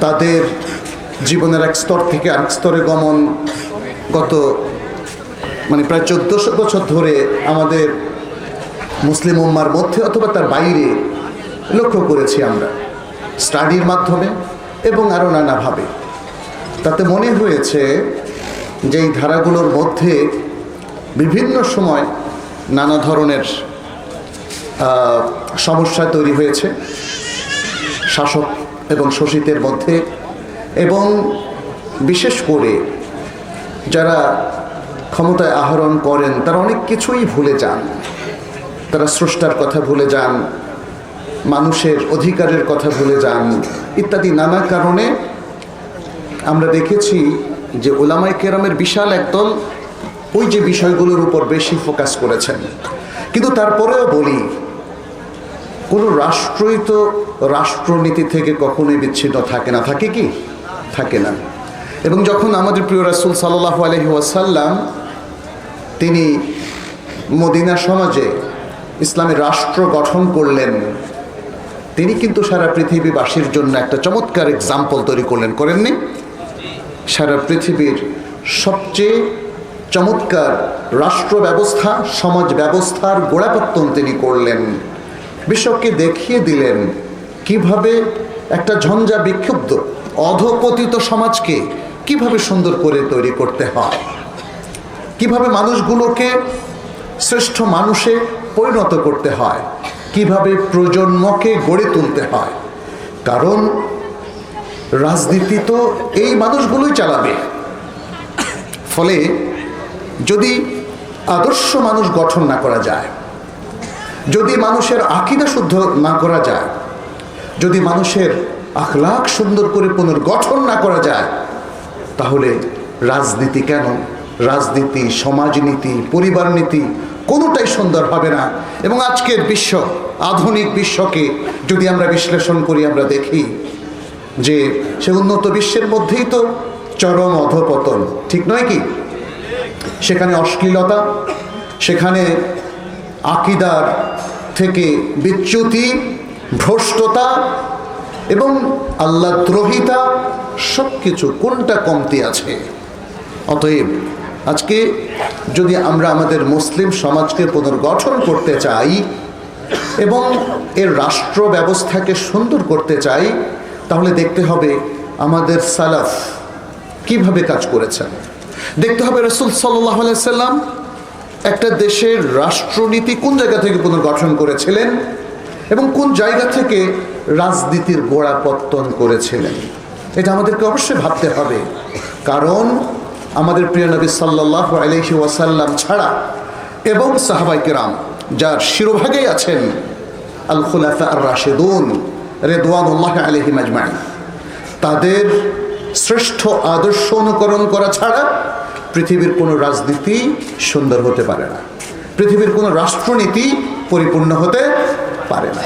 তাদের জীবনের এক স্তর থেকে আরেক স্তরে গমন গত মানে প্রায় চোদ্দশো বছর ধরে আমাদের মুসলিম উম্মার মধ্যে অথবা তার বাইরে লক্ষ্য করেছি আমরা স্টাডির মাধ্যমে এবং আরও নানাভাবে। তাতে মনে হয়েছে যে এই ধারাগুলোর মধ্যে বিভিন্ন সময় নানা ধরনের সমস্যা তৈরি হয়েছে। শাসক এবং শোষিতের মধ্যে এবং বিশেষ করে যারা ক্ষমতায় আহরণ করেন, তারা অনেক কিছুই ভুলে যান। তারা স্রষ্টার কথা ভুলে যান, মানুষের অধিকারের কথা ভুলে যান ইত্যাদি। নানা কারণে আমরা দেখেছি যে ওলামাই কেরামের বিশাল একদল ওই যে বিষয়গুলোর উপর বেশি ফোকাস করেছেন। কিন্তু তারপরেও বলি কোনো রাষ্ট্রই তো রাষ্ট্রনীতি থেকে কখনোই বিচ্ছিন্ন থাকে না। থাকে কি? থাকে না। এবং যখন আমাদের প্রিয় রাসুল সাল্লাহ আলহি ওয়াসাল্লাম, তিনি মদিনা সমাজে ইসলামের রাষ্ট্র গঠন করলেন, তিনি কিন্তু সারা পৃথিবীবাসীর জন্য একটা চমৎকার এক্সাম্পল তৈরি করলেন। করেননি? সারা পৃথিবীর সবচেয়ে চমৎকার রাষ্ট্র ব্যবস্থা, সমাজ ব্যবস্থার গোড়াপত্তন তিনি করলেন। বিশ্বকে দেখিয়ে দিলেন কীভাবে একটা ঝঞ্ঝা বিক্ষুব্ধ, অধপতিত সমাজকে কীভাবে সুন্দর করে তৈরি করতে হয়? কীভাবে মানুষগুলোকে শ্রেষ্ঠ মানুষে পরিণত করতে হয়? কীভাবে প্রজন্মকে গড়ে তুলতে হয়? কারণ রাজনীতি তো এই মানুষগুলোই চালাবে। ফলে যদি আদর্শ মানুষ গঠন না করা যায় যদি মানুষের আকিদা শুদ্ধ না করা যায়, যদি মানুষের আখলাখ সুন্দর করে পুনর্গঠন না করা যায়, তাহলে রাজনীতি কেন? রাজনীতি, সমাজনীতি পরিবার নীতি কোনোটাই সুন্দর হবে না। এবং আজকের বিশ্ব, আধুনিক বিশ্বকে যদি আমরা বিশ্লেষণ করি, আমরা দেখি যে সে উন্নত বিশ্বের মধ্যেই তো চরম অধপতন, ঠিক নয় কি? সেখানে অশ্লীলতা, সেখানে আকিদার থেকে বিচ্যুতি, ভ্রষ্টতা এবং আল্লাহ দ্রোহিতা সব কিছু কোনটা কমতি আছে? অতএব আজকে যদি আমরা আমাদের মুসলিম সমাজকে পুনর্গঠন করতে চাই এবং এর রাষ্ট্র ব্যবস্থাকে সুন্দর করতে চাই, তাহলে দেখতে হবে আমাদের সালাফ কীভাবে কাজ করেছেন। দেখতে হবে রসুল সাল্লাহ সাল্লাম একটা দেশের রাষ্ট্রনীতি কোন জায়গা থেকে পুনর্গঠন করেছিলেন এবং কোন জায়গা থেকে রাজনীতির গোড়াপত্তন করেছিলেন? এটা আমাদেরকে অবশ্যই ভাবতে হবে। কারণ আমাদের প্রিয় নবী সাল্লাহ আলহি ওয়াসাল্লাম ছাড়া এবং সাহাবাই কেরাম যার শিরোভাগেই আছেন আল খুলাফা আর রাশেদুন রেদওয়ানুল্লাহ আলহিম আজমাই তাদের শ্রেষ্ঠ আদর্শ অনুকরণ করা ছাড়া পৃথিবীর কোনো রাজনীতি সুন্দর হতে পারে না। পৃথিবীর কোনো রাষ্ট্রনীতি পরিপূর্ণ হতে পারে না।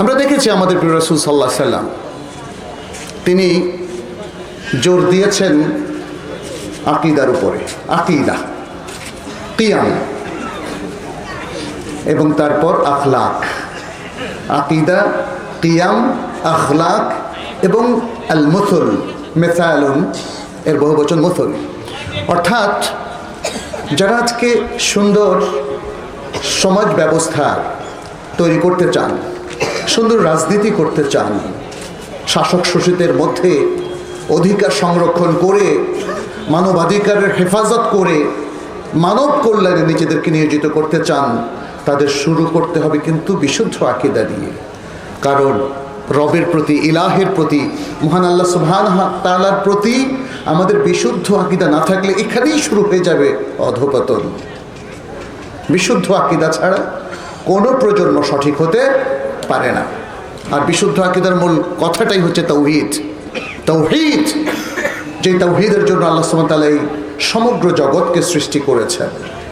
আমরা দেখেছি আমাদের প্রিয় রসুল সাল্লাহ সাল্লাম, তিনি জোর দিয়েছেন আকিদার উপরে, আকিদা, কিয়াম, এবং তারপর আখলাক, আকিদা, কিয়াম, আখলাক এবং আল মেথালুন এর বহু বচন মুথুল অর্থাৎ, যারা আজকে সুন্দর সমাজ ব্যবস্থা তৈরি করতে চান, সুন্দর রাজনীতি করতে চান, শাসক শোষিতের মধ্যে অধিকার সংরক্ষণ করে, মানবাধিকারের হেফাজত করে, মানব কল্যাণে নিজেদেরকে নিয়োজিত করতে চান, তাদের শুরু করতে হবে কিন্তু বিশুদ্ধ আকিদা দিয়ে। কারণ রবের প্রতি, ইলাহের প্রতি, মহান আল্লাহ সুবহান তালার প্রতি আমাদের বিশুদ্ধ আকিদা না থাকলে এখানেই শুরু হয়ে যাবে অধপতন। বিশুদ্ধ আকিদা ছাড়া কোনো প্রজন্ম সঠিক হতে পারে না। আর বিশুদ্ধ আকিদার মূল কথাটাই হচ্ছে তৌহিদ। তৌহিদ! যে তৌহিদের জন্য আল্লাহ সুমতাল এই সমগ্র জগৎকে সৃষ্টি করেছেন।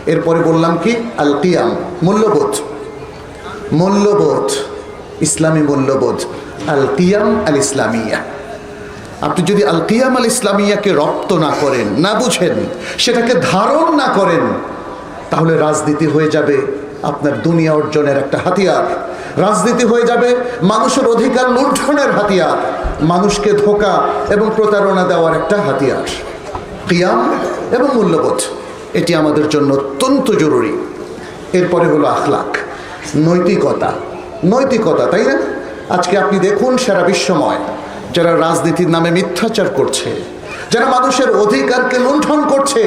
এরপরে বললাম কি? আল কিয়াম মূল্যবোধ। মূল্যবোধ, ইসলামী মূল্যবোধ। আল কিয়াম আল ইসলামিয়া আপনি যদি আল কিয়াম আল ইসলামিয়াকে রপ্ত না করেন, না বুঝেন, সেটাকে ধারণ না করেন, তাহলে রাজনীতি হয়ে যাবে আপনার দুনিয়া অর্জনের একটা হাতিয়ার। রাজনীতি হয়ে যাবে মানুষের অধিকার লুণ্ঠনের হাতিয়ার, মানুষকে ধোকা এবং প্রতারণা দেওয়ার একটা হাতিয়ার। কিয়াম এবং মূল্যবোধ, এটি আমাদের জন্য অত্যন্ত জরুরি। এরপরে হলো আখলাক নৈতিকতা। নৈতিকতা, তাই না? আজকে আপনি দেখুন সারা বিশ্বময় যারা রাজনীতির নামে মিথ্যাচার করছে, যারা মানুষের অধিকারকে লুণ্ঠন করছে,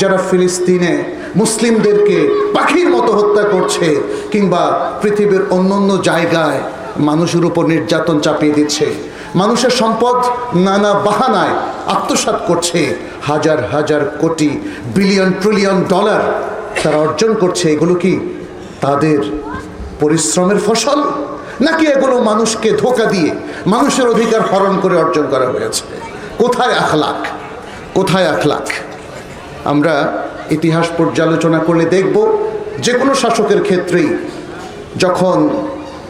যারা ফিলিস্তিনে মুসলিমদেরকে পাখির মতো হত্যা করছে কিংবা পৃথিবীর অন্যান্য জায়গায় মানুষের উপর নির্যাতন চাপিয়ে দিচ্ছে, মানুষের সম্পদ নানা বাহানায় আত্মসাৎ করছে, হাজার হাজার কোটি বিলিয়ন ট্রিলিয়ন ডলার তারা অর্জন করছে, এগুলো কি তাদের পরিশ্রমের ফসল? নাকি এগুলো মানুষকে ধোকা দিয়ে মানুষের অধিকার হরণ করে অর্জন করা হয়েছে? কোথায় আখলাক? কোথায় আখলাক? আমরা ইতিহাস পর্যালোচনা করলে দেখব যে কোনো শাসকের ক্ষেত্রেই যখন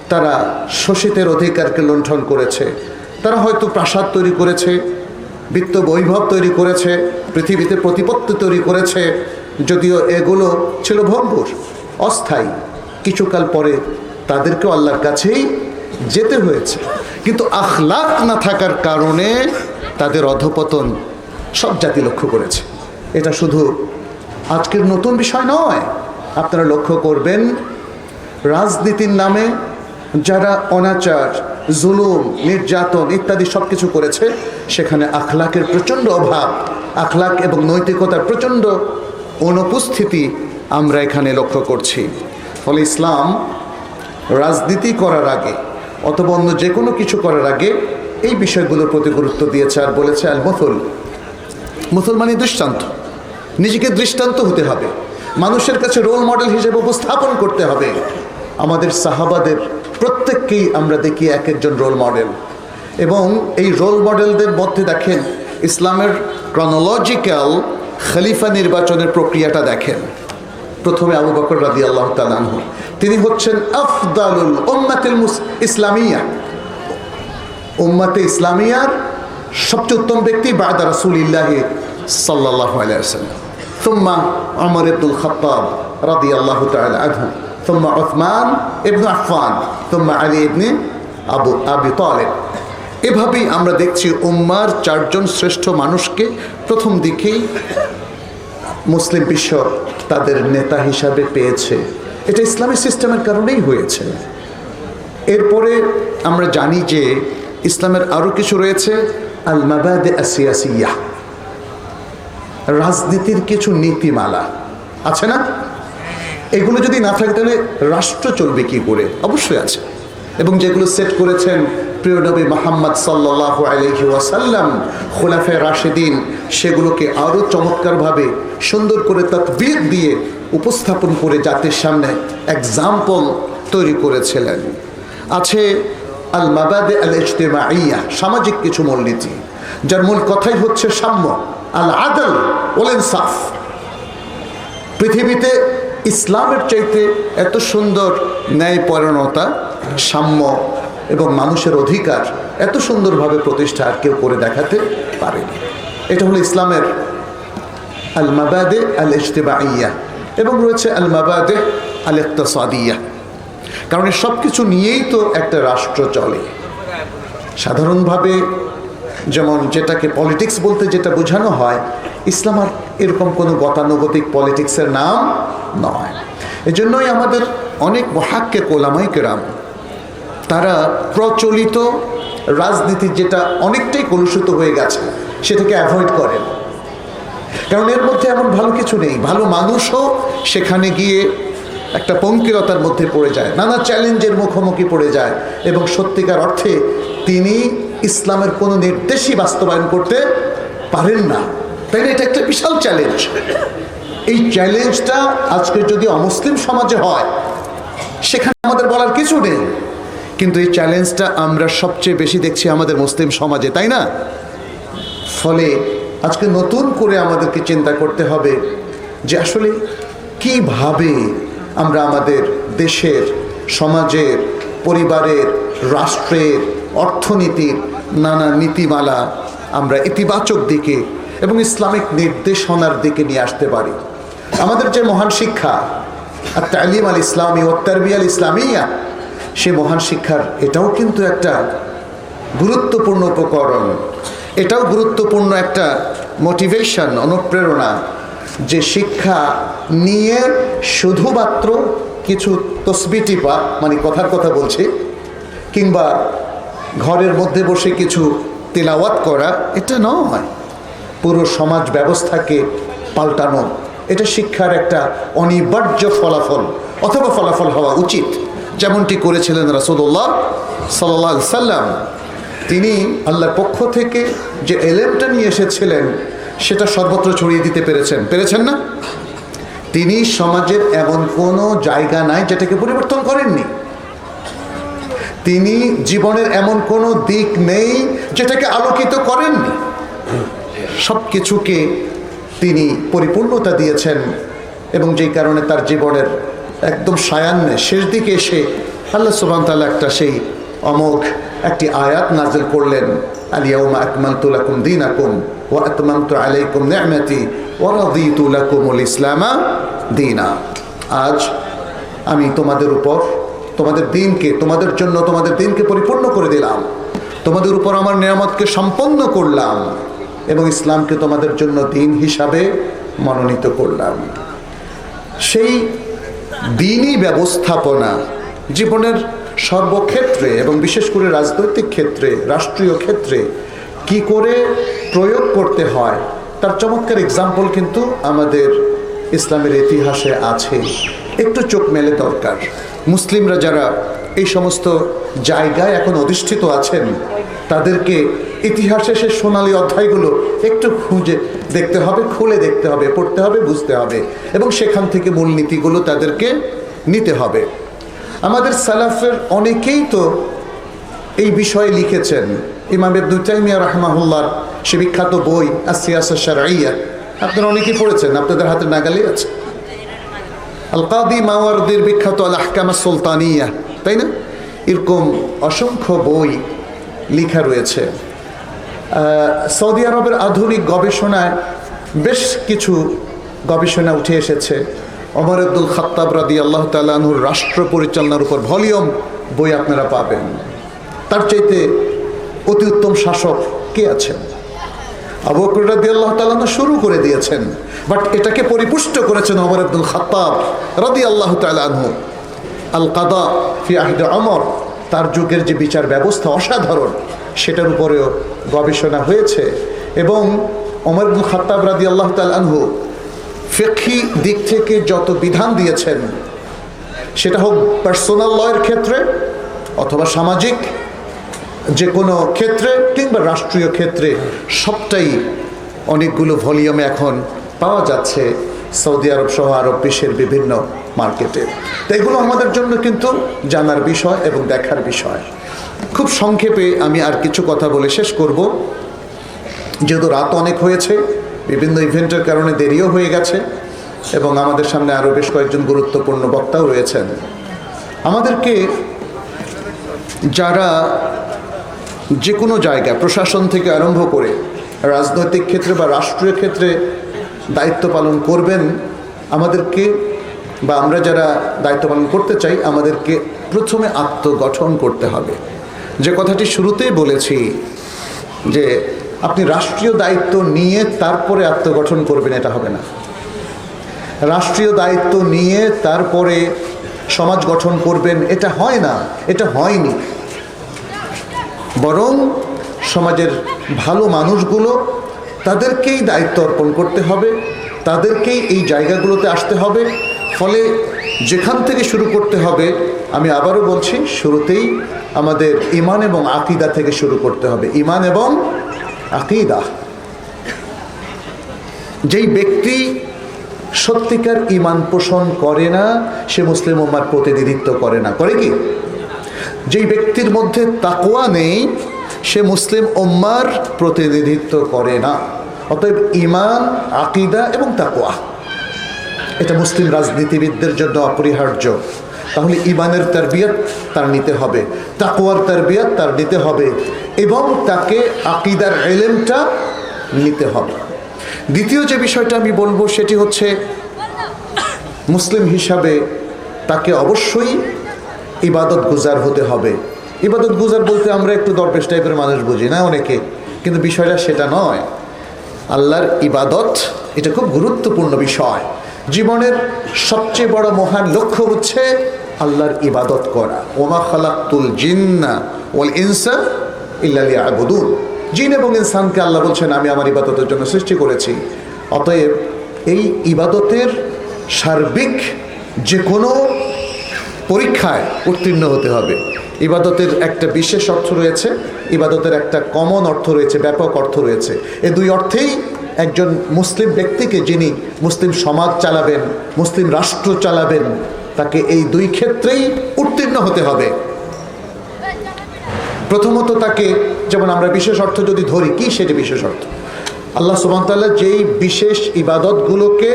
তারা শোষিতের অধিকারকে লুণ্ঠন করেছে, তারা হয়তো প্রাসাদ তৈরি করেছে, বিত্ত বৈভব তৈরি করেছে, পৃথিবীতে প্রতিপত্তি তৈরি করেছে, যদিও এগুলো ছিল ভঙ্গুর, অস্থায়ী। কিছুকাল পরে তাদেরকেও আল্লাহর কাছেই যেতে হয়েছে। কিন্তু আখলাক না থাকার কারণে তাদের অধপতন সব জাতি লক্ষ্য করেছে। এটা শুধু আজকের নতুন বিষয় নয়, আপনারা লক্ষ্য করবেন রাজনীতির নামে যারা অনাচার, জুলুম, নির্যাতন ইত্যাদি সব কিছু করেছে, সেখানে আখলাকের প্রচণ্ড অভাব, আখলাক এবং নৈতিকতার প্রচণ্ড অনুপস্থিতি আমরা এখানে লক্ষ্য করছি। ফলে ইসলাম রাজনীতি করার আগে অথবা অন্য যে কোনো কিছু করার আগে এই বিষয়গুলোর প্রতি গুরুত্ব দিয়েছে আর বলেছে আল মথুল মুসলমানি দৃষ্টান্ত। নিজেকে দৃষ্টান্ত হতে হবে। মানুষের কাছে রোল মডেল হিসেবে উপস্থাপন করতে হবে। আমাদের সাহাবাদের প্রত্যেককেই আমরা দেখি এক একজন রোল মডেল এবং এই রোল মডেলদের মধ্যে দেখেন, ইসলামের ক্রনোলজিক্যাল খলিফা নির্বাচনের প্রক্রিয়াটা দেখেন। প্রথমে আবু বকর রাদি আল্লাহ তালানহ তিনি হচ্ছেন আফদালুল উম্মাতিল মুস- ইসলামিয়া উম্মাতে ইসলামিয়ার সবচেয়ে উত্তম ব্যক্তি বাদা রাসূলিল্লাহ সাল্লাল্লাহু আলাইহি ওয়াসাল্লাম ثم عمر بن الخطاب رضي الله تعالى عنه ثم عثمان ابن عفان ثم علي ابن আবু আবি তালেব এভাবেই আমরা দেখছি উম্মার চারজন শ্রেষ্ঠ মানুষকে প্রথম দিকেই মুসলিম বিশ্ব তাদের নেতা হিসাবে পেয়েছে এটা ইসলামী সিস্টেমের কারণেই হয়েছে। এরপরে আমরা জানি যে ইসলামের আরও কিছু রয়েছে আল মাবাদে আসিয়াসিয়া রাজনীতির কিছু নীতিমালা। আছে না? এগুলো যদি না থাকে তাহলে রাষ্ট্র চলবে কি করে? অবশ্যই আছে। এবং যেগুলো সেট করেছেন প্রিয় নবী মোহাম্মদ ওয়াসাল্লাম খোলাফে রাশেদিন, সেগুলোকে আরও চমৎকারভাবে সুন্দর করে তৎবির দিয়ে উপস্থাপন করে জাতির সামনে এক্সাম্পল তৈরি করেছিলেন। আছে আল মাবাদে আল ইজতেমাইয়া সামাজিক কিছু মূলনীতি, যার মূল কথাই হচ্ছে সাম্য আল আদল ওল ইনসাফ পৃথিবীতে ইসলামের চাইতে এত সুন্দর ন্যায়পরায়ণতা সাম্য এবং মানুষের অধিকার এত সুন্দরভাবে প্রতিষ্ঠা আর কেউ করে দেখাতে পারেনি। এটা হলো ইসলামের আল মাবাদে আল ইজতেবাইয়া এবং রয়েছে আল মাবাদে আল ইকতাসাদিয়া কারণ এই সব কিছু নিয়েই তো একটা রাষ্ট্র চলে। সাধারণভাবে যেমন যেটাকে পলিটিক্স বলতে যেটা বোঝানো হয়, ইসলাম আর এরকম কোনো গতানুগতিক পলিটিক্সের নাম নয়। এজন্যই আমাদের অনেক মহাক্কে কোলামাই কেরাম, তারা প্রচলিত রাজনীতির যেটা অনেকটাই কলুষিত হয়ে গেছে, সেটাকে অ্যাভয়েড করেন। কারণ এর মধ্যে এমন ভালো কিছু নেই। ভালো মানুষও সেখানে গিয়ে একটা পঙ্কিলতার মধ্যে পড়ে যায়, নানা চ্যালেঞ্জের মুখোমুখি পড়ে যায় এবং সত্যিকার অর্থে তিনি ইসলামের কোনো নির্দেশই বাস্তবায়ন করতে পারেন না। তাই এটা একটা বিশাল চ্যালেঞ্জ। এই চ্যালেঞ্জটা আজকে যদি অমুসলিম সমাজে হয়, সেখানে আমাদের বলার কিছু নেই। কিন্তু এই চ্যালেঞ্জটা আমরা সবচেয়ে বেশি দেখছি আমাদের মুসলিম সমাজে, তাই না? ফলে আজকে নতুন করে আমাদেরকে চিন্তা করতে হবে যে আসলে কীভাবে আমরা আমাদের দেশের, সমাজের, পরিবারের, রাষ্ট্রের, অর্থনীতির নানা নীতিমালা আমরা ইতিবাচক দিকে এবং ইসলামিক নির্দেশনার দিকে নিয়ে আসতে পারি। আমাদের যে মহান শিক্ষা, আর তালিম আল ইসলামী ও তারবি আল ইসলামিয়া সে মহান শিক্ষার এটাও কিন্তু একটা গুরুত্বপূর্ণ উপকরণ। এটাও গুরুত্বপূর্ণ একটা মোটিভেশন অনুপ্রেরণা যে শিক্ষা নিয়ে শুধুমাত্র কিছু তসবিটি পা মানে কথার কথা বলছি, কিংবা ঘরের মধ্যে বসে কিছু তেলাওয়াত করা, এটা নয়। পুরো সমাজ ব্যবস্থাকে পাল্টানো, এটা শিক্ষার একটা অনিবার্য ফলাফল, অথবা ফলাফল হওয়া উচিত। যেমনটি করেছিলেন রাসুল্লাহ সাল্লাহ সাল্লাম তিনি আল্লাহর পক্ষ থেকে যে এলেমটা নিয়ে এসেছিলেন, সেটা সর্বত্র ছড়িয়ে দিতে পেরেছেন। পেরেছেন না? তিনি সমাজের এমন কোনো জায়গা নাই যেটাকে পরিবর্তন করেননি। তিনি জীবনের এমন কোনো দিক নেই যেটাকে আলোকিত করেননি। সব কিছুকে তিনি পরিপূর্ণতা দিয়েছেন এবং যেই কারণে তার জীবনের একদম সায়ান্নে শেষ দিকে এসে আল্লাহ সুবান তাল্লাহ একটা সেই অমোঘ একটি আয়াত নাজিল করলেন আলিয়াউমা আকমালতু লাকুম দীনাকুম ওয়া আতমামতু আলাইকুম নি'মাতি ওয়া রাদিতু লাকুমুল ইসলামা দীনা। আজ আমি তোমাদের উপর, তোমাদের দিনকে, তোমাদের জন্য তোমাদের দিনকে পরিপূর্ণ করে দিলাম। তোমাদের উপর আমার নিয়ামতকে সম্পন্ন করলাম এবং ইসলামকে তোমাদের জন্য দিন হিসাবে মনোনীত করলাম। সেই দিনই ব্যবস্থাপনা, জীবনের সর্বক্ষেত্রে এবং বিশেষ করে রাজনৈতিক ক্ষেত্রে, রাষ্ট্রীয় ক্ষেত্রে কি করে প্রয়োগ করতে হয়, তার চমৎকার এক্সাম্পল কিন্তু আমাদের ইসলামের ইতিহাসে আছে। একটু চোখ মেলে দরকার। মুসলিমরা যারা এই সমস্ত জায়গায় এখন অধিষ্ঠিত আছেন, তাদেরকে ইতিহাসে সে সোনালী অধ্যায়গুলো একটু খুঁজে দেখতে হবে, খুলে দেখতে হবে, পড়তে হবে, বুঝতে হবে এবং সেখান থেকে মূলনীতিগুলো তাদেরকে নিতে হবে। আমাদের সালাফের অনেকেই তো এই বিষয়ে লিখেছেন। ইমাম ইবনু তাইমিয়া রহমাহুল্লার সে বিখ্যাত বই আসিয়াসা শারাইয়া। আপনারা অনেকেই পড়েছেন, আপনাদের হাতে নাগালি আছে। আল কাদি মাওয়ারদির বিখ্যাত আল আহকামা সুলতানিয়া তাই না? এরকম অসংখ্য বই লেখা রয়েছে। সৌদি আরবের আধুনিক গবেষণায় বেশ কিছু গবেষণা উঠে এসেছে। অমর আব্দুল খাত্তাব রাদি আল্লাহ তালুর রাষ্ট্র পরিচালনার উপর ভলিউম বই আপনারা পাবেন। তার চাইতে অতি উত্তম শাসক কে আছেন? আবু বকর রাদি আল্লাহ তালানো শুরু করে দিয়েছেন, বাট এটাকে পরিপুষ্ট করেছেন অমর আব্দুল খাত্তাব রাদি আল্লাহ তালানহু আল কাদা ফি আহিদ অমর তার যুগের যে বিচার ব্যবস্থা অসাধারণ, সেটার উপরেও গবেষণা হয়েছে এবং অমর আব্দুল খাত্তাব রাদি আল্লাহ তালানহু ফেকি দিক থেকে যত বিধান দিয়েছেন, সেটা হোক পার্সোনাল লয়ের ক্ষেত্রে অথবা সামাজিক যে কোনো ক্ষেত্রে কিংবা রাষ্ট্রীয় ক্ষেত্রে সবটাই অনেকগুলো ভলিউমে এখন পাওয়া যাচ্ছে সৌদি আরব সহ আরব বিশ্বের বিভিন্ন মার্কেটে। তো এগুলো আমাদের জন্য কিন্তু জানার বিষয় এবং দেখার বিষয়। খুব সংক্ষেপে আমি আর কিছু কথা বলে শেষ করব। যেহেতু রাত অনেক হয়েছে বিভিন্ন ইভেন্টের কারণে দেরিও হয়ে গেছে এবং আমাদের সামনে আরও বেশ কয়েকজন গুরুত্বপূর্ণ বক্তাও রয়েছেন। আমাদেরকে যারা যে কোনো জায়গায় প্রশাসন থেকে আরম্ভ করে রাজনৈতিক ক্ষেত্রে বা রাষ্ট্রীয় ক্ষেত্রে দায়িত্ব পালন করবেন, আমাদেরকে বা আমরা যারা দায়িত্ব পালন করতে চাই, আমাদেরকে প্রথমে আত্মগঠন করতে হবে। যে কথাটি শুরুতেই বলেছি যে আপনি রাষ্ট্রীয় দায়িত্ব নিয়ে তারপরে আত্মগঠন করবেন, এটা হবে না। রাষ্ট্রীয় দায়িত্ব নিয়ে তারপরে সমাজ গঠন করবেন, এটা হয় না, এটা হয়নি। বরং সমাজের ভালো মানুষগুলো, তাদেরকেই দায়িত্ব অর্পণ করতে হবে, তাদেরকেই এই জায়গাগুলোতে আসতে হবে। ফলে যেখান থেকে শুরু করতে হবে, আমি আবারও বলছি, শুরুতেই আমাদের ইমান এবং আকিদা থেকে শুরু করতে হবে। ইমান এবং আকিদা। যেই ব্যক্তি সত্যিকার ইমান পোষণ করে না, সে মুসলিম উম্মার প্রতিনিধিত্ব করে না। করে কি? যেই ব্যক্তির মধ্যে তাকোয়া নেই, সে মুসলিম উম্মার প্রতিনিধিত্ব করে না। অতএব ইমান আকিদা এবং তাকোয়া এটা মুসলিম রাজনীতিবিদদের জন্য অপরিহার্য। তাহলে ইমানের তারবিয়ত তার নিতে হবে তাকোয়ার তারবিয়ত তার নিতে হবে এবং তাকে আকিদার এলেমটা নিতে হবে। দ্বিতীয় যে বিষয়টা আমি বলব সেটি হচ্ছে মুসলিম হিসাবে তাকে অবশ্যই ইবাদত গুজার হতে হবে। ইবাদত গুজার বলতে আমরা একটু দরবেশ টাইপের মানুষ বুঝি না অনেকে? কিন্তু বিষয়টা সেটা নয়। আল্লাহর ইবাদত এটা খুব গুরুত্বপূর্ণ বিষয়। জীবনের সবচেয়ে বড় মহান লক্ষ্য হচ্ছে আল্লাহর ইবাদত করা। ওমা খালাকুল জিন্না ওয়াল ইনসা ইল্লালি জিন এবং ইনসানকে আল্লাহ বলছেন, আমি আমার ইবাদতের জন্য সৃষ্টি করেছি। অতএব এই ইবাদতের সার্বিক যে কোনো পরীক্ষায় উত্তীর্ণ হতে হবে। ইবাদতের একটা বিশেষ অর্থ রয়েছে, ইবাদতের একটা কমন অর্থ রয়েছে, ব্যাপক অর্থ রয়েছে। এ দুই অর্থেই একজন মুসলিম ব্যক্তিকে যিনি মুসলিম সমাজ চালাবেন, মুসলিম রাষ্ট্র চালাবেন তাকে এই দুই ক্ষেত্রেই উত্তীর্ণ হতে হবে। প্রথমত তাকে, যেমন আমরা বিশেষ অর্থ যদি ধরি, কি সেটি বিশেষ অর্থ? আল্লাহ সুবাহতাল্লাহ যেই বিশেষ ইবাদতগুলোকে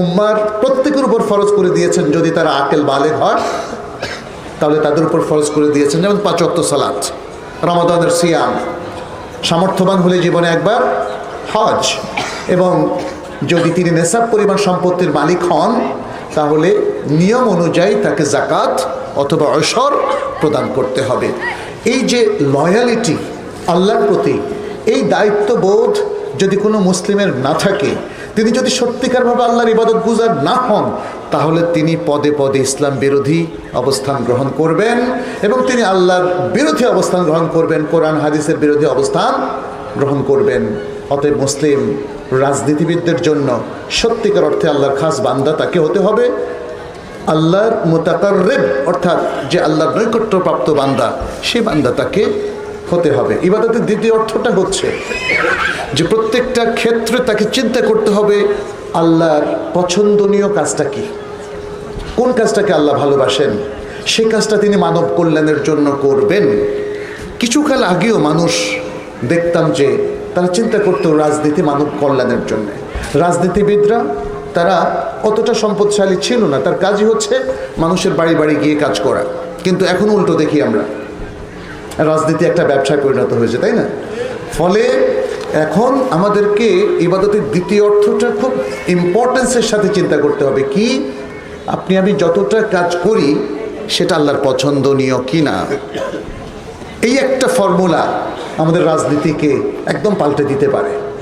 উম্মার প্রত্যেকের উপর ফরজ করে দিয়েছেন, যদি তারা আকেল বালেগ হয়, তাহলে তাদের উপর ফরজ করে দিয়েছেন। যেমন পাঁচক্ত সালাত, রমাদানের সিয়াম, সামর্থ্যবান হলে জীবনে একবার হজ, এবং যদি তিনি নেশাব পরিমাণ সম্পত্তির মালিক হন, তাহলে নিয়ম অনুযায়ী তাকে জাকাত অথবা ঐশ্বর প্রদান করতে হবে। এই যে লয়ালিটি আল্লাহর প্রতি, এই দায়িত্ববোধ যদি কোনো মুসলিমের না থাকে, তিনি যদি সত্যিকারভাবে আল্লাহর ইবাদত গুজার না হন, তাহলে তিনি পদে পদে ইসলাম বিরোধী অবস্থান গ্রহণ করবেন এবং তিনি আল্লাহর বিরোধী অবস্থান গ্রহণ করবেন, কোরআন, হাদিসের বিরোধী অবস্থান গ্রহণ করবেন। অতএব মুসলিম রাজনীতিবিদদের জন্য সত্যিকার অর্থে আল্লাহর খাস বান্দা তাকে হতে হবে। আল্লাহর মোতাকারেব অর্থাৎ যে আল্লাহর নৈকট্যপ্রাপ্ত বান্দা, সে বান্দা তাকে হতে হবে। ইবাদতের দ্বিতীয় অর্থটা হচ্ছে যে প্রত্যেকটা ক্ষেত্রে তাকে চিন্তা করতে হবে, আল্লাহর পছন্দনীয় কাজটা কি? কোন কাজটাকে আল্লাহ ভালোবাসেন? সে কাজটা তিনি মানব কল্যাণের জন্য করবেন। কিছুকাল আগেও মানুষ দেখতাম যে তারা চিন্তা করতো রাজনীতি মানব কল্যাণের জন্য। রাজনীতিবিদরা তারা অতটা সম্পদশালী ছিল না। তার কাজই হচ্ছে মানুষের বাড়ি বাড়ি গিয়ে কাজ করা। কিন্তু এখন উল্টো দেখি আমরা। রাজনীতি একটা ব্যবসায় পরিণত হয়েছে, তাই না? ফলে এখন আমাদেরকে ইবাদতের দ্বিতীয় অর্থটা খুব ইম্পর্টেন্সের সাথে চিন্তা করতে হবে। কি? আপনি, আমি যতটা কাজ করি, সেটা আল্লাহর পছন্দনীয় কি না এই একটা ফর্মুলা আমাদের রাজনীতিকে একদম পাল্টে দিতে পারে।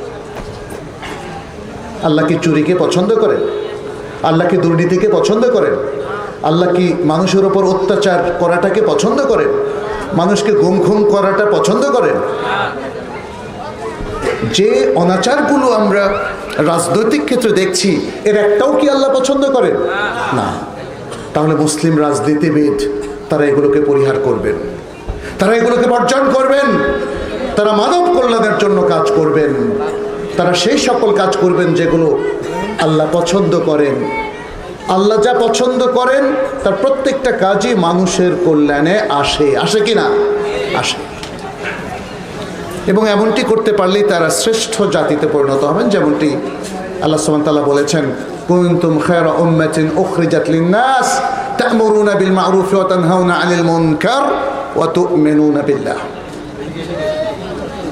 আল্লাহ কি চুরিকে পছন্দ করেন? আল্লাহ কি দুর্নীতিকে পছন্দ করেন? আল্লাহ কি মানুষের ওপর অত্যাচার করাটাকে পছন্দ করেন? মানুষকে গুম খুম করাটা পছন্দ করেন? যে অনাচারগুলো আমরা রাজনৈতিক ক্ষেত্রে দেখছি, এর একটাও কি আল্লাহ পছন্দ করেন? না। তাহলে মুসলিম রাজনীতিবিদ, তারা এগুলোকে পরিহার করবেন। তারা এগুলোকে বর্জন করবেন। তারা মানব কল্যাণের জন্য কাজ করবেন। তারা সেই সকল কাজ করবেন যেগুলো আল্লাহ পছন্দ করেন। আল্লাহ যা পছন্দ করেন, তার প্রত্যেকটা কাজই মানুষের কল্যাণে আসে। আসে কি না? আসে। এবং এমনটি করতে পারলেই তারা শ্রেষ্ঠ জাতিতে পরিণত হবেন, যেমনটি আল্লাহ তাআলা বলেছেন, কুনতুম খায়রা উম্মাতিন উখরিজাত লিন-নাস তা'মুরুনা বিল মা'রুফ ওয়া তানহাউনা 'আনিল মুনকার ওয়া তু'মিনুনা বিল্লাহ।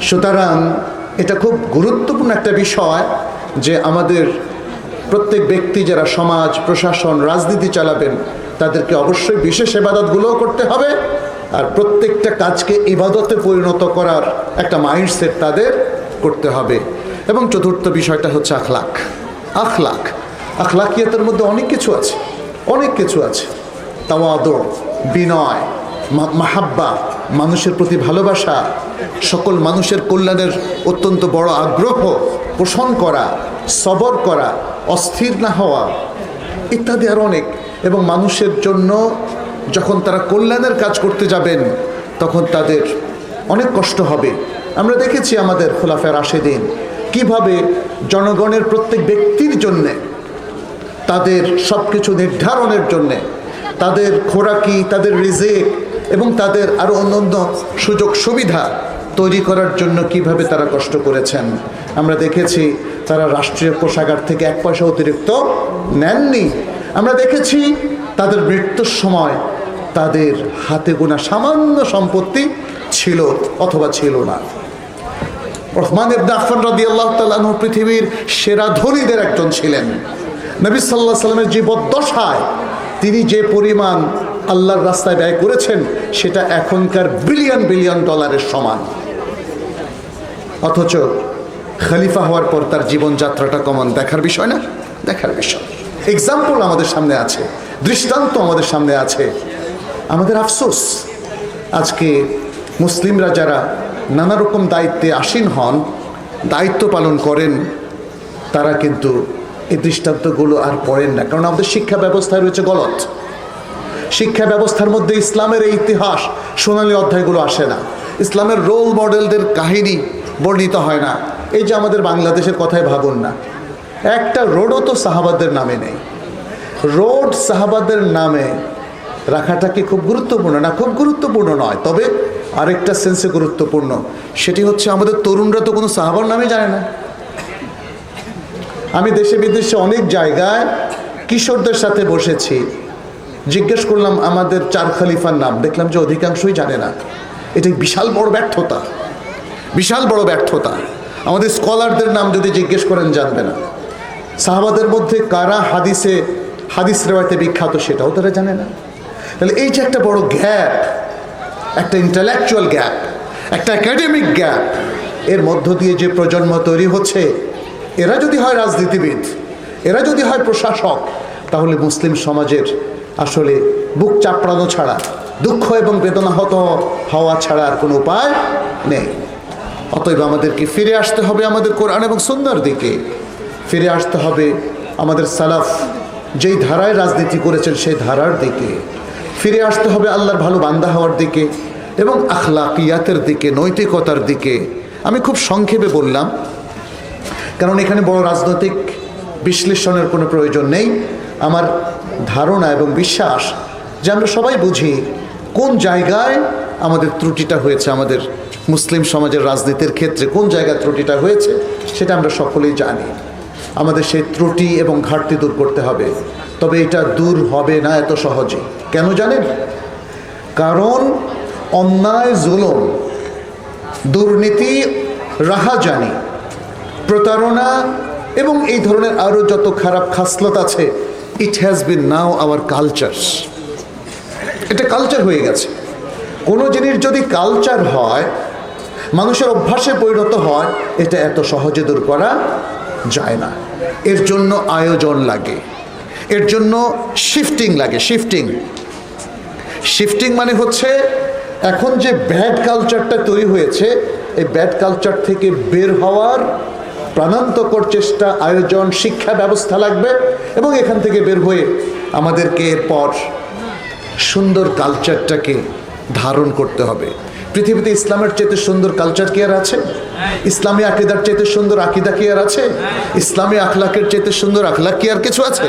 সুতরাং এটা খুব গুরুত্বপূর্ণ একটা বিষয় যে আমাদের প্রত্যেক ব্যক্তি যারা সমাজ, প্রশাসন, রাজনীতি চালাবেন, তাদেরকে অবশ্যই বিশেষ ইবাদতগুলোও করতে হবে আর প্রত্যেকটা কাজকে ইবাদতে পরিণত করার একটা মাইন্ডসেট তাদের করতে হবে। এবং চতুর্থ বিষয়টা হচ্ছে আখলাক। আখলাক। আখলাকিয়াতের মধ্যে অনেক কিছু আছে। অনেক কিছু আছে। তাওয়াদ, বিনয় মাহাব্বা মানুষের প্রতি ভালোবাসা, সকল মানুষের কল্যাণের অত্যন্ত বড় আগ্রহ পোষণ করা, সবর করা, অস্থির না হওয়া ইত্যাদি আরও অনেক। এবং মানুষের জন্য যখন তারা কল্যাণের কাজ করতে যাবেন, তখন তাদের অনেক কষ্ট হবে। আমরা দেখেছি আমাদের খোলাফের দিন কীভাবে জনগণের প্রত্যেক ব্যক্তির জন্যে, তাদের সব কিছু নির্ধারণের জন্যে, তাদের খোরাকি, তাদের রিজেক এবং তাদের আরও অন্যান্য সুযোগ সুবিধা তৈরি করার জন্য কীভাবে তারা কষ্ট করেছেন। আমরা দেখেছি তারা রাষ্ট্রীয় কোষাগার থেকে এক পয়সা অতিরিক্ত নেননি। আমরা দেখেছি তাদের মৃত্যুর সময় তাদের হাতে গোনা সামান্য সম্পত্তি ছিল অথবা ছিল না। ওসমান ইবনে আফফান রাদিয়াল্লাহু তাআলা আনহু পৃথিবীর সেরা ধনীদের একজন ছিলেন। নবী আলাইহি সাল্লামের জীবদ্দশায় তিনি যে পরিমাণ আল্লাহর রাস্তায় ব্যয় করেছেন, সেটা এখনকার বিলিয়ন বিলিয়ন ডলারের সমান। অথচ খলিফা হওয়ার পর তার জীবনযাত্রাটা কমন, দেখার বিষয় না? দেখার বিষয়। এক্সাম্পল আমাদের সামনে আছে, দৃষ্টান্ত আমাদের সামনে আছে। আমাদের আফসোস, আজকে মুসলিমরা যারা নানা রকম দায়িত্বে আসীন হন, দায়িত্ব পালন করেন, তারা কিন্তু এই দৃষ্টান্তগুলো আর পড়েন না। কারণ আমাদের শিক্ষা ব্যবস্থায় রয়েছে গলত। শিক্ষা ব্যবস্থার মধ্যে ইসলামের এই ইতিহাস সোনালী অধ্যায়গুলো আসে না। ইসলামের রোল মডেলদের কাহিনী বর্ণিত হয় না। এই যে আমাদের বাংলাদেশের কথাই ভাবুন না। একটা রোডও তো সাহাবাদের নামে নেই। রোড সাহাবাদের নামে রাখাটা কি খুব গুরুত্বপূর্ণ? না, খুব গুরুত্বপূর্ণ নয়। তবে আরেকটা সেন্সে গুরুত্বপূর্ণ। সেটি হচ্ছে আমাদের তরুণরা তো কোনো সাহাবার নামে জানে না। আমি দেশে বিদেশে অনেক জায়গায় কিশোরদের সাথে বসেছি। জিজ্ঞেস করলাম, আমাদের চার খলিফার নাম? দেখলাম যে অধিকাংশই জানে না। এটা বিশাল বড় ব্যর্থতা। বিশাল বড় ব্যর্থতা। আমাদের স্কলারদের নাম যদি জিজ্ঞেস করেন, জানবে না। সাহাবাদের মধ্যে কারা হাদিসে, হাদিস রেওয়াতে বিখ্যাত সেটাও তারা জানে না। তাহলে এই যে একটা বড় গ্যাপ, একটা ইন্টালেকচুয়াল গ্যাপ, একটা একাডেমিক গ্যাপ, এর মধ্য দিয়ে যে প্রজন্ম তৈরি হচ্ছে, এরা যদি হয় রাজনীতিবিদ, এরা যদি হয় প্রশাসক, তাহলে মুসলিম সমাজের আসলে বুক চাপড়ানো ছাড়া, দুঃখ এবং বেদনাহত হওয়া ছাড়া আর কোনো উপায় নেই। অতএব আমাদেরকে ফিরে আসতে হবে আমাদের কোরআন এবং সুন্দর দিকে। ফিরে আসতে হবে আমাদের সালাফ, যেই ধারায় রাজনীতি করেছেন সেই ধারার দিকে। ফিরে আসতে হবে আল্লাহর ভালো বান্দা হওয়ার দিকে এবং আখলাকিয়াতের দিকে, নৈতিকতার দিকে। আমি খুব সংক্ষেপে বললাম, কারণ এখানে বড় রাজনৈতিক বিশ্লেষণের কোনো প্রয়োজন নেই। আমার ধারণা এবং বিশ্বাস যে আমরা সবাই বুঝি কোন জায়গায় আমাদের ত্রুটিটা হয়েছে, আমাদের মুসলিম সমাজের রাজনীতির ক্ষেত্রে কোন জায়গায় ত্রুটিটা হয়েছে সেটা আমরা সকলেই জানি। আমাদের সেই ত্রুটি এবং ঘাটতি দূর করতে হবে। তবে এটা দূর হবে না এত সহজে। কেন জানেন? কারণ অন্যায়, জুলুম, দুর্নীতি, রাহাজানি, প্রতারণা এবং এই ধরনের আরও যত খারাপ খাসলত আছে it has been now our culture এটা কালচার হয়ে গেছে। কোনো জিনিস যদি কালচার হয়, মানুষের অভ্যাসে পরিণত হয়, এটা এত সহজে দূর করা যায় না। এর জন্য আয়োজন লাগে। এর জন্য শিফটিং লাগে শিফটিং শিফটিং মানে হচ্ছে, এখন যে ব্যাড কালচারটা তৈরি হয়েছে, এই ব্যাড কালচার থেকে বের হওয়ার প্রাণান্তকর চেষ্টা, আয়োজন, শিক্ষা ব্যবস্থা লাগবে এবং এখান থেকে বের হয়ে আমাদেরকে এরপর সুন্দর কালচারটাকে ধারণ করতে হবে। পৃথিবীতে ইসলামের চেয়ে সুন্দর কালচার কি আর আছে? ইসলামী আকিদার চেয়ে সুন্দর আকিদা কি আর আছে? ইসলামী আখলাকের চেয়ে সুন্দর আখলাক কি আর কিছু আছে?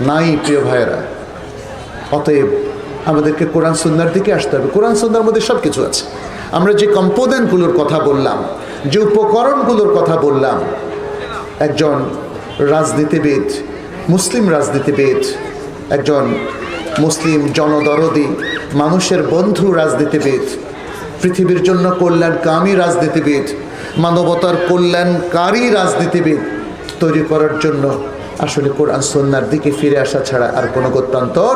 নাই, প্রিয় ভাইয়েরা। অতএব আমাদেরকে কোরআন সুন্দর দিকে আসতে হবে। কোরআন সুন্দর মধ্যে সব কিছু আছে। আমরা যে কম্পোনেন্টগুলোর কথা বললাম যে উপকরণগুলোর কথা বললাম, একজন রাজনীতিবিদ, মুসলিম রাজনীতিবিদ, একজন মুসলিম জনদরদি, মানুষের বন্ধু রাজনীতিবিদ, পৃথিবীর জন্য কল্যাণকামী রাজনীতিবিদ, মানবতার কল্যাণকারী রাজনীতিবিদ তৈরি করার জন্য আসলে কোরআন সন্ন্যার দিকে ফিরে আসা ছাড়া আর কোনো গত্যান্তর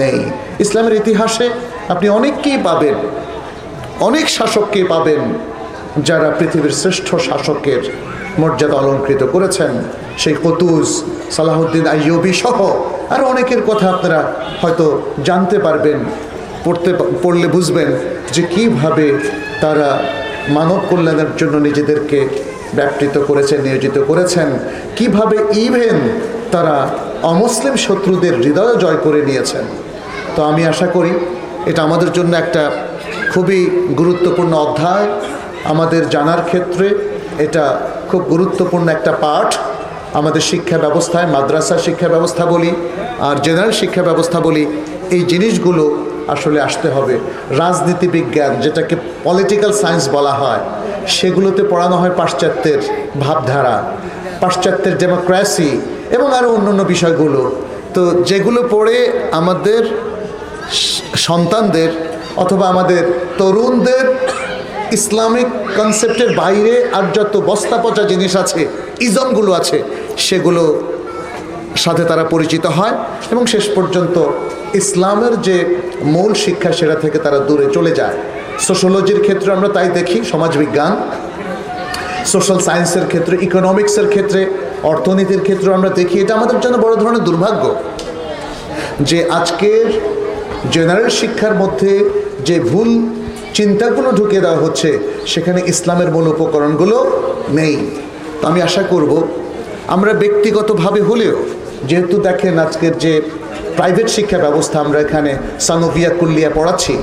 নেই। ইসলামের ইতিহাসে আপনি অনেককেই পাবেন, অনেক শাসককে পাবেন যারা পৃথিবীর শ্রেষ্ঠ শাসকের মর্যাদা অলঙ্কৃত করেছেন, সেই কতুজ সালাহুদ্দিন আইয়ুবি সহ আর অনেকের কথা আপনারা হয়তো জানতে পারবেন, পড়তে পড়লে বুঝবেন যে কীভাবে তারা মানব কল্যাণের জন্য নিজেদেরকে ব্যাপৃত করেছেন, নিয়োজিত করেছেন, কীভাবে ইভেন তারা অমুসলিম শত্রুদের হৃদয় জয় করে নিয়েছেন। তো আমি আশা করি এটা আমাদের জন্য একটা খুবই গুরুত্বপূর্ণ অধ্যায়। আমাদের জানার ক্ষেত্রে এটা খুব গুরুত্বপূর্ণ একটা পাঠ। আমাদের শিক্ষা ব্যবস্থায়, মাদ্রাসা শিক্ষা ব্যবস্থা বলি, আর জেনারেল শিক্ষা ব্যবস্থা বলি, এই জিনিসগুলো আসলে আসতে হবে। রাজনীতি বিজ্ঞান, যেটাকে পলিটিক্যাল সায়েন্স বলা হয়, সেগুলোতে পড়ানো হয় পাশ্চাত্যের ভাবধারা, পাশ্চাত্যের ডেমোক্রেসি এবং আরও অন্যান্য বিষয়গুলো। তো যেগুলো পড়ে আমাদের সন্তানদের অথবা আমাদের তরুণদের ইসলামিক কনসেপ্টের বাইরে আর যত বস্তা পচা জিনিস আছে, ইজমগুলো আছে, সেগুলো সাথে তারা পরিচিত হয় এবং শেষ পর্যন্ত ইসলামের যে মূল শিক্ষা সেটা থেকে তারা দূরে চলে যায়। সোশ্যোলজির ক্ষেত্রে আমরা তাই দেখি, সমাজবিজ্ঞান সোশ্যাল সায়েন্সের ক্ষেত্রে ইকোনমিক্সের ক্ষেত্রে, অর্থনীতির ক্ষেত্রে আমরা দেখি, এটা আমাদের জন্য বড় ধরনের দুর্ভাগ্য যে আজকের জেনারেল শিক্ষার মধ্যে যে ভুল চিন্তাগুলো ঢুকিয়ে দেওয়া হচ্ছে, সেখানে ইসলামের মূল উপকরণগুলো নেই। তো আমি আশা করব, আমরা ব্যক্তিগতভাবে হলেও, যেহেতু দেখেন আজকের যে প্রাইভেট শিক্ষা ব্যবস্থা আমরা এখানে সানোভিয়া কুল্লিয়া পড়াচ্ছি,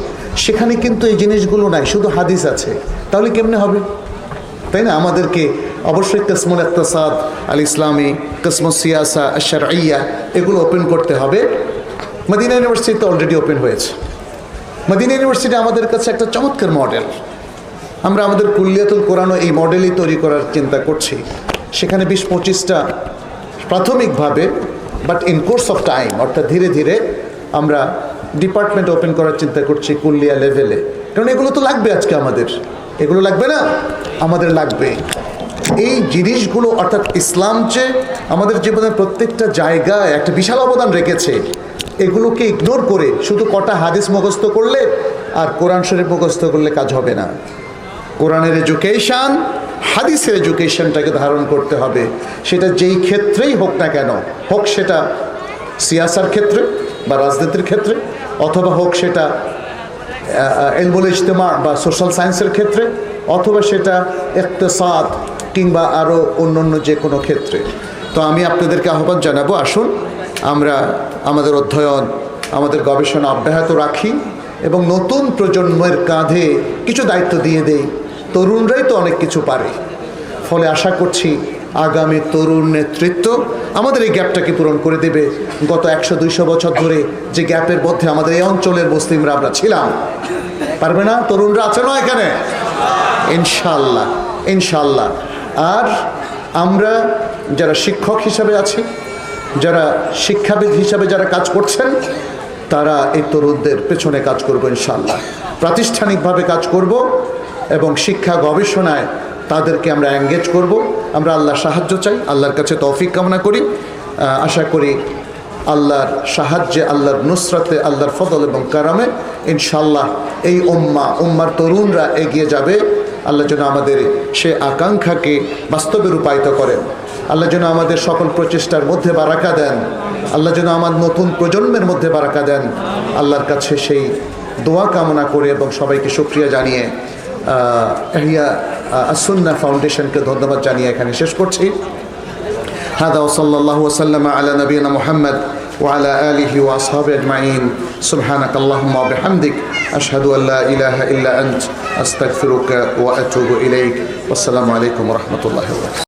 সেখানে কিন্তু এই জিনিসগুলো নাই, শুধু হাদিস আছে। তাহলে কেমনে হবে? তাই না? আমাদেরকে অবশ্যই কসমুল ইকতাসাদ, আল ইসলামী কসমু সিয়াসা আশার আইয়া এগুলো ওপেন করতে হবে। মদিনা ইউনিভার্সিটি তো অলরেডি ওপেন হয়েছে। মদিনা ইউনিভার্সিটি আমাদের কাছে একটা চমৎকার মডেল। আমরা আমাদের কুল্লিয়াতুল কোরআনও এই মডেলই তৈরি করার চিন্তা করছি। সেখানে বিশ পঁচিশটা প্রাথমিকভাবে but in course of time অর্থাৎ ধীরে ধীরে আমরা ডিপার্টমেন্ট ওপেন করার চিন্তা করছি কুল্লিয়া লেভেলে কারণ এগুলো তো লাগবে আজকে আমাদের। এগুলো লাগবে না? আমাদের লাগবে। এই জিনিসগুলো, অর্থাৎ ইসলাম যে আমাদের জীবনের প্রত্যেকটা জায়গায় একটা বিশাল অবদান রেখেছে এগুলোকে ইগনোর করে শুধু কটা হাদিস মুখস্থ করলে আর কোরআন শরীফ মুখস্থ করলে কাজ হবে না। কোরআনের এডুকেশান হাদিসের এডুকেশনটাকে ধারণ করতে হবে। সেটা যেই ক্ষেত্রেই হোক না কেন, হোক সেটা সিয়াসার ক্ষেত্রে বা রাজনীতির ক্ষেত্রে, অথবা হোক সেটা এলবুল ইজতেমা বা সোশ্যাল সায়েন্সের ক্ষেত্রে, অথবা সেটা ইকতেসাদ কিংবা আরও অন্য অন্য যে কোনো ক্ষেত্রে। তো আমি আপনাদেরকে আহ্বান জানাব, আসুন আমরা আমাদের অধ্যয়ন, আমাদের গবেষণা অব্যাহত রাখি এবং নতুন প্রজন্মের কাঁধে কিছু দায়িত্ব দিয়ে দেই। তরুণরাই তো অনেক কিছু পারে। ফলে আশা করছি আগামী তরুণ নেতৃত্ব আমাদের এই গ্যাপটাকে পূরণ করে দেবে। গত একশো দুইশো বছর ধরে যে গ্যাপের মধ্যে আমাদের এই অঞ্চলের মুসলিমরা আমরা ছিলাম। পারবে না? তরুণরা আছে না এখানে? ইনশাল্লাহ ইনশাল্লাহ। আর আমরা যারা শিক্ষক হিসাবে আছি যারা শিক্ষাবিদ হিসাবে যারা কাজ করছেন, তারা এই তরুণদের পেছনে কাজ করব ইনশাল্লাহ প্রাতিষ্ঠানিকভাবে কাজ করব এবং শিক্ষা গবেষণায় তাদেরকে আমরা এঙ্গেজ করব। আমরা আল্লাহ সাহায্য চাই, আল্লাহর কাছে তৌফিক কামনা করি। আশা করি আল্লাহর সাহায্যে, আল্লাহর নুসরাতে, আল্লাহর ফদল এবং কারামে ইনশাল্লাহ এই উম্মা, উম্মার তরুণরা এগিয়ে যাবে। আল্লাহ যেন আমাদের সে আকাঙ্ক্ষাকে বাস্তবে রূপায়িত করেন। আল্লাহ যেন আমাদের সকল প্রচেষ্টার মধ্যে বারাকা দেন আল্লাহ যেন আমার নতুন প্রজন্মের মধ্যে বারাকা দেন আল্লাহর কাছে সেই দোয়া কামনা করে এবং সবাইকে সুক্রিয়া জানিয়ে এহিয়া আসুন্না ফাউন্ডেশনকে ধন্যবাদ জানিয়ে এখানে শেষ করছি هذا وصلى الله وسلم على نبينا محمد وعلى آله وأصحابه أجمعين سبحانك اللهم وبحمدك أشهد أن لا إله إلا أنت أستغفرك وأتوب إليك والسلام عليكم ورحمة الله وبركاته